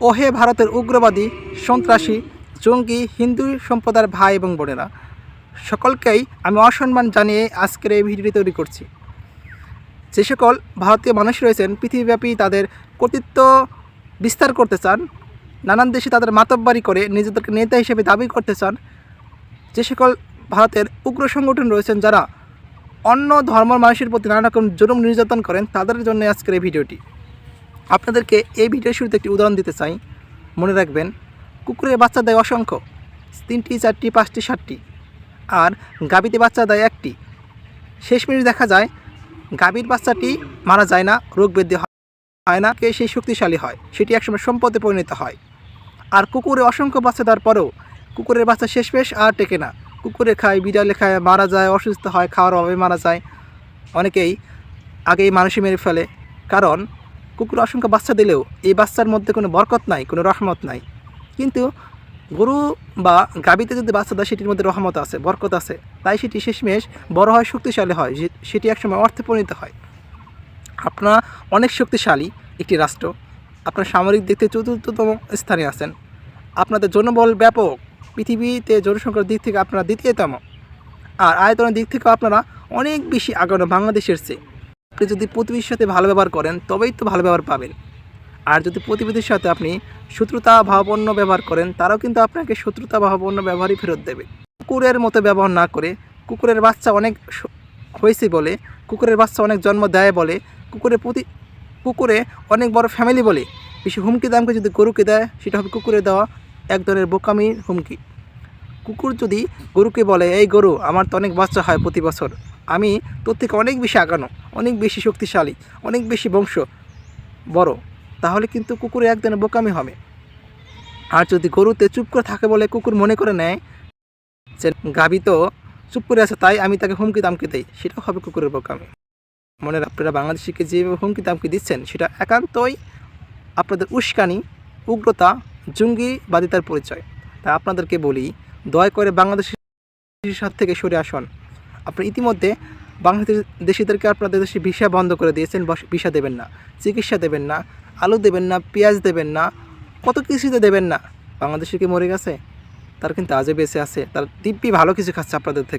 ওহে ভারতের উগ্রবাদী, সন্ত্রাসী, জঙ্গি, হিন্দু সম্প্রদায়ের ভাই এবং বোনেরা, সকলকেই আমি অসম্মান জানিয়ে আজকের এই ভিডিওটি তৈরি করছি। যে সকল ভারতীয় মানুষ রয়েছেন, পৃথিবীব্যাপী তাদের কর্তৃত্ব বিস্তার করতে চান, নানান দেশে তাদের মাতব্বারি করে নিজেদেরকে নেতা হিসেবে দাবি করতে চান, যে সকল ভারতের উগ্র সংগঠন রয়েছেন যারা অন্য ধর্মের মানুষের প্রতি নানা রকম জুলুম নির্যাতন করেন, তাদের জন্য আজকের এই ভিডিওটি। আপনাদেরকে এই ভিডিওর শুরুতে একটি উদাহরণ দিতে চাই। মনে রাখবেন, কুকুরের বাচ্চা দেয় অসংখ্য, তিনটি, চারটি, পাঁচটি, সাতটি, আর গাবিতে বাচ্চা দেয় একটি। শেষমেশ দেখা যায়, গাভীর বাচ্চাটি মারা যায় না, রোগ বৃদ্ধি হয় না, কে সেই শক্তিশালী হয়, সেটি একসময় সম্পদে পরিণত হয়। আর কুকুরে অসংখ্য বাচ্চা দেওয়ার পরেও কুকুরের বাচ্চা শেষমেশ আর টেকে না। কুকুরে খায়, বিড়ালে খায়, মারা যায়, অসুস্থ হয়, খাওয়ার অভাবে মারা যায়। অনেকেই আগেই মানুষই মেরে ফেলে। কারণ কুকুর অসংখ্য বাচ্চা দিলেও এই বাচ্চার মধ্যে কোনো বরকত নাই, কোনো রহমত নাই। কিন্তু গরু বা গাবিতে যদি বাচ্চা দেয়, সেটির মধ্যে রহমত আছে, বরকত আছে। তাই সেটি শেষমেশ বড় হয়, শক্তিশালী হয় সেটি একসময় অর্থে পরিণত হয়। আপনারা অনেক শক্তিশালী একটি রাষ্ট্র। আপনার সামরিক দিক থেকে চতুর্থতম স্থানে আছেন। আপনাদের জনবল ব্যাপক। পৃথিবীতে জনসংখ্যার দিক থেকে আপনারা দ্বিতীয়তম। আর আয়তনের দিক থেকেও আপনারা অনেক বেশি আগানো বাংলাদেশের চেয়ে। আপনি যদি প্রতিবেশীর সাথে ভালো ব্যবহার করেন, তবেই তো ভালো ব্যবহার পাবেন। আর যদি প্রতিবেশীর সাথে আপনি শত্রুতা ভাবাপন্ন ব্যবহার করেন, তারাও কিন্তু আপনাকে শত্রুতা ভাবাপন্ন ব্যবহারই ফেরত দেবে। কুকুরের মতো ব্যবহার না করে, কুকুরের বাচ্চা অনেক হয়েছে বলে, কুকুরের বাচ্চা অনেক জন্ম দেয় বলে, কুকুরের প্রতি কুকুরে অনেক বড় ফ্যামিলি বলে। বেশি হুমকি দামকে যদি গরুকে দেয়, সেটা হবে কুকুরে দেওয়া এক ধরনের বোকামির হুমকি। কুকুর যদি গরুকে বলে, এই গরু, আমার তো অনেক বাচ্চা হয় প্রতি বছর। আমি তোর থেকে অনেক বেশি আগানো, অনেক বেশি শক্তিশালী, অনেক বেশি বংশ, বড়। তাহলে কিন্তু কুকুরে একদিনে বোকামি হবে। আর যদি গরুতে চুপ করে থাকে বলে কুকুর মনে করে নেয় যে গাভী তো চুপ করে আছে, তাই আমি তাকে হুমকি দামকে দেই, সেটাও হবে কুকুরের বোকামি। মনে আপনারা বাংলাদেশিকে যেভাবে হুমকি দামকি দিচ্ছেন, সেটা একান্তই আপনাদের উস্কানি, উগ্রতা জঙ্গিবাদিতার পরিচয়। তা আপনাদেরকে বলি, দয়া করে বাংলাদেশের সাথ থেকে সরে আসুন। আপনি ইতিমধ্যে বাংলাদেশ দেশিদেরকে আপনাদের দেশে ভিসা বন্ধ করে দিয়েছেন ভিসা দেবেন না, চিকিৎসা দেবেন না, আলু দেবেন না, পেঁয়াজ দেবেন না, কত কিছুতে দেবেন না। বাংলাদেশে কি মরে গেছে? তার কিন্তু আজও বেঁচে আছে, তার দিব্যি ভালো কিছু খাচ্ছে আপনাদের থেকে।